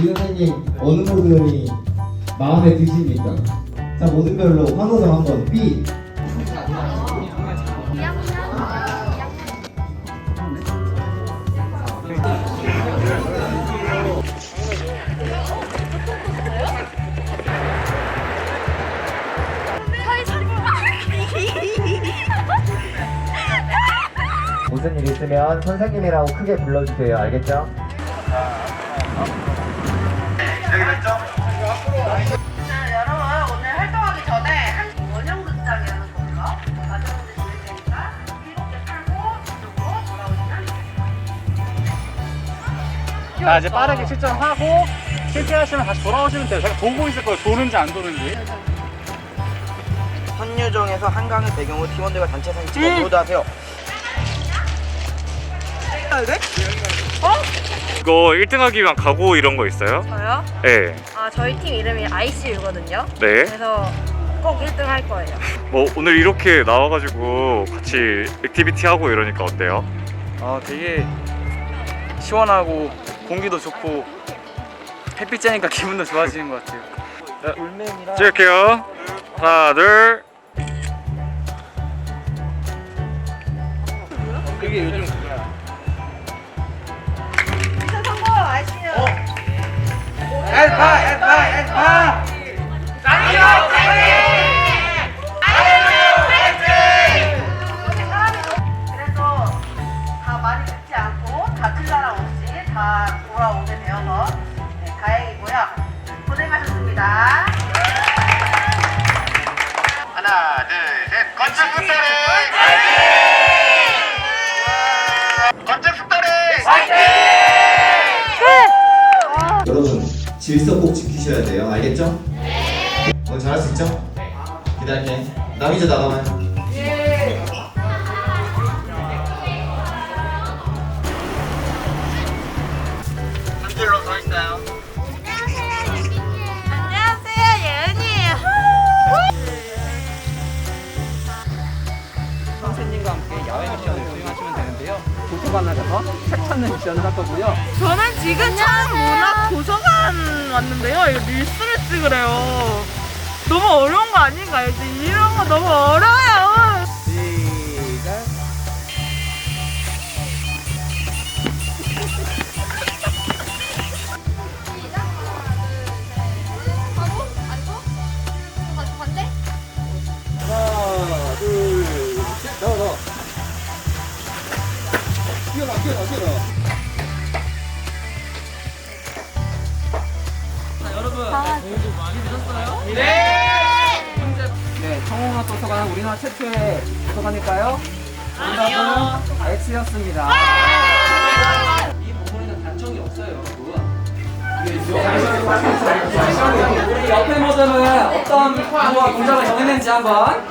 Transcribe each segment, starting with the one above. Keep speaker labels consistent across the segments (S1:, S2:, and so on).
S1: 우리 선생님 어느 모델이 마음에 드십니까? 자 모든 별로 환호성 한번 B 무슨 일 있으면 선생님이라고 크게 불러주세요 알겠죠?
S2: 자
S3: 이제 빠르게 실전하고 실패하시면 다시 돌아오시면 돼요. 제가 보고 있을 거예요. 도는지 안 도는지.
S4: 선유정에서 한강을 배경으로 팀원들과 단체 사진 찍어 업로드하세요.
S5: 이거 1등하기 위한 각오 이런 거 있어요?
S6: 저요?
S5: 네.
S6: 아 저희 팀 이름이 ICU거든요.
S5: 네.
S6: 그래서 꼭 1등 할 거예요.
S5: 뭐 오늘 이렇게 나와가지고 같이 액티비티 하고 이러니까 어때요?
S4: 아 되게 시원하고 공기도 좋고 햇빛 쬐니까 기분도 좋아지는 것 같아요. 울맹이랑
S5: 찍을게요. 하나, 둘.
S4: 그게 요즘 그거야.
S2: 성공 아시죠?
S4: 엘파 엘파 엘파.
S2: 그래도
S1: 질서 꼭 지키셔야 돼요 알겠죠? 오늘 잘할 수 있죠? 기다릴게 남 이제
S4: 줄로 서 있어요.
S6: 안녕하세요 예은이에요.
S4: 선생님과 함께 야외 미션을 수행하시면 되는데요. 도서관에 가서 책 찾는 미션을 할 거고요.
S6: 저는 지금 창문학 도서관 왔는데요. 이거 릴스를 찍으래요. 너무 어려운 거 아닌가요? 이제 이런 거 너무 어려워요.
S4: 공부 많이 들었어요? 네! 네, 청홍학 도서관은 우리나라 최초의 도서관일까요? 정답은 X였습니다. 이 부분에는 단청이 없어요, 여러분. 우리 옆에 모델은 어떤 구호와 동작을 정해낸지 한번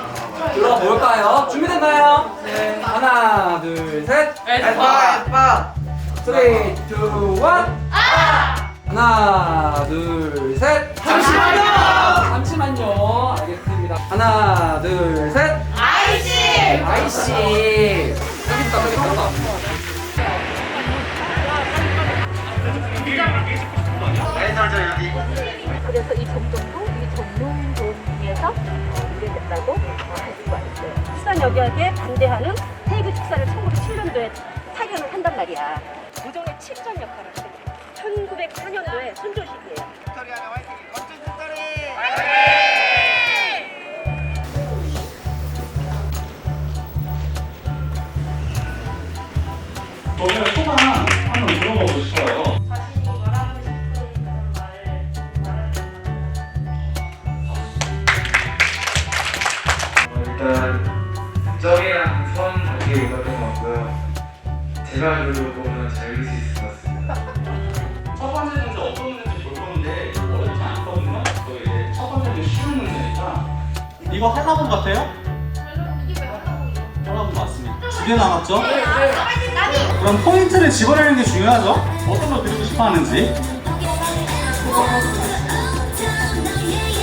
S4: 들어볼까요? 준비됐나요? 네. 하나, 둘, 셋. 에스파, 에스파. 3, 2, 1. 하나, 둘, 셋. 잠시만요. 잠시만요. 알겠습니다. 하나, 둘, 셋. 아이씨. 아이씨. 여기 있다, 여기 있다.
S7: 그래서 이 접종도 이 전문존에서 유래됐다고 할 수가 있어요. 여객에 반대하는 세계 축사를 1907년도에 타결을 한단 말이야. 하게 돼. 1904년도에 선조식이에요.
S8: 일단 득점이랑 선 관계 있었던 것 같고요. 제가 그래도 보면 잘 이길 수것
S3: 이거 한라봉 같아요? 한라봉 맞습니다. 두 개 남았죠? 그럼 포인트를 집어내는 게 중요하죠? 어떤 걸 드리고 싶어 하는지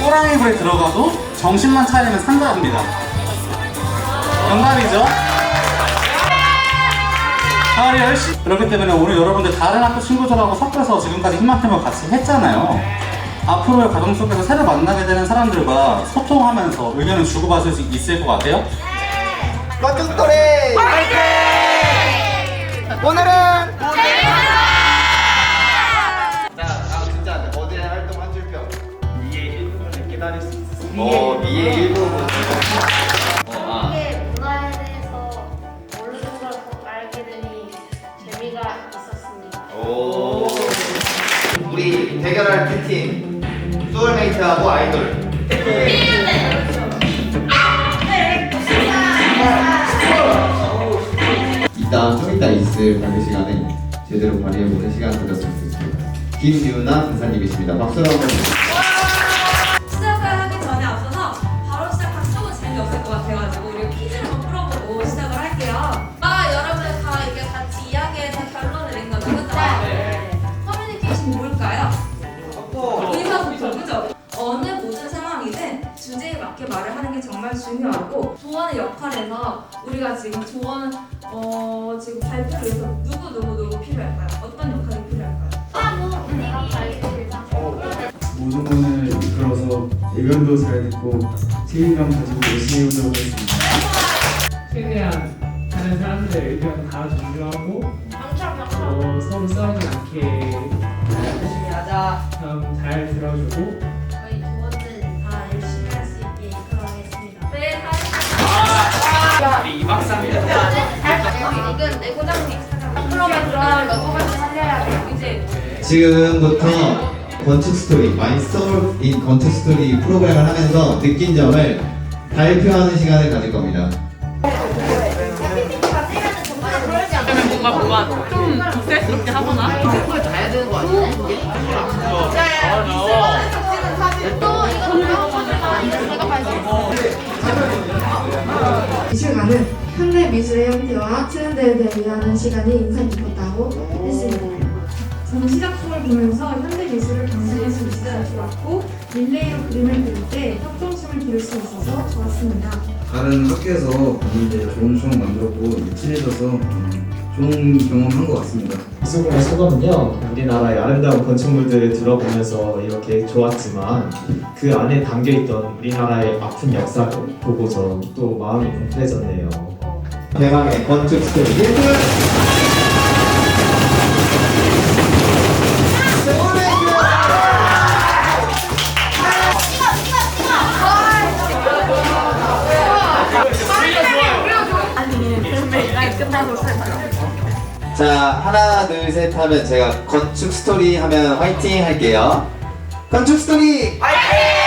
S3: 호랑이 불에 들어가도 정신만 차리면 산다입니다. 정답이죠? 아, 열심히. 그렇기 때문에 오늘 여러분들 다른 학교 친구들하고 섞여서 지금까지 힘만큼을 같이 했잖아요. 앞으로의 과정 속에서 새로 만나게 되는 사람들과 소통하면서 의견을 주고받을 수 있을 것 같아요.
S1: 건축 스토리! 오늘은 자, 아 진짜 어제 활동 한 줄평. 미의 일부분을 깨달을 수 있었어. 어, 미의 일부분. 어, 아.
S9: 세계 문화에 대해서 모르는 걸더 알게 되니 재미가 있었습니다.
S1: 오. 우리 대결할 팀 소울메이트하고 아이돌. 이따 좀 이따 있을 발표 시간에 제대로 발휘해보는 시간 가졌으면 좋겠습니다. 김유나 강사님이십니다. 박수로 한번 주세요.
S10: 시작을 하기 전에 앞서서 바로 시작하면 조금 재미없을 것 같아가지고 우리 퀴즈를 한번 풀어보고 시작을 할게요. 아 여러분 다 이게 같이 이야기해서 결론을 낸 거죠, 그죠? 네. 커뮤니케이션이 뭘까요? 주제에 맞게 말을 하는 게 정말 중요하고 조언의 역할에서 우리가 지금 조언 어 지금 발표를 위해서 누구 누구 누구 필요할까요? 어떤 역할이 필요할까요?
S8: 모든 분을 이끌어서 의견도 잘 듣고 책임감 가지고 열심히 해보도록 하겠습니다. 최대한 다른 사람들의 의견 다 존중하고 어, 서로 싸우지 않게
S2: 열심히 하자.
S8: 음, 잘 들어주고
S9: 살려야 돼요.
S10: 이제
S1: 지금부터 건축 스토리, My Soul in 건축 스토리 프로그램을 하면서 느낀 점을 발표하는 시간을 가질 겁니다.
S6: 뭔가 뭔가 좀 격세스럽게 하거나
S9: 미술관은 현대 미술의 형태와 트렌드에 대해 이해하는 시간이 인상 깊었다고 했습니다. 전시작품을 보면서 현대 미술을 감상할 수 있어 좋았고 릴레이로 그림을 그릴 때 협동심을 기를 수 있어서 좋았습니다.
S8: 다른 학교에서 봤는데 좋은 추억 만들었고 친해져서 음, 좋은 경험한 것 같습니다.
S11: 미술관의 소감은요 우리나라의 아름다운 건축물들을 들어보면서 이렇게 좋았지만 그 안에 담겨있던 우리나라의 아픈 역사를 보고서 또 마음이 뭉클해졌네요 대망의 건축 스토리 1등
S1: 자, 하나, 둘, 셋 하면 제가 건축 스토리 하면 화이팅 할게요. 건축 스토리! 화이팅!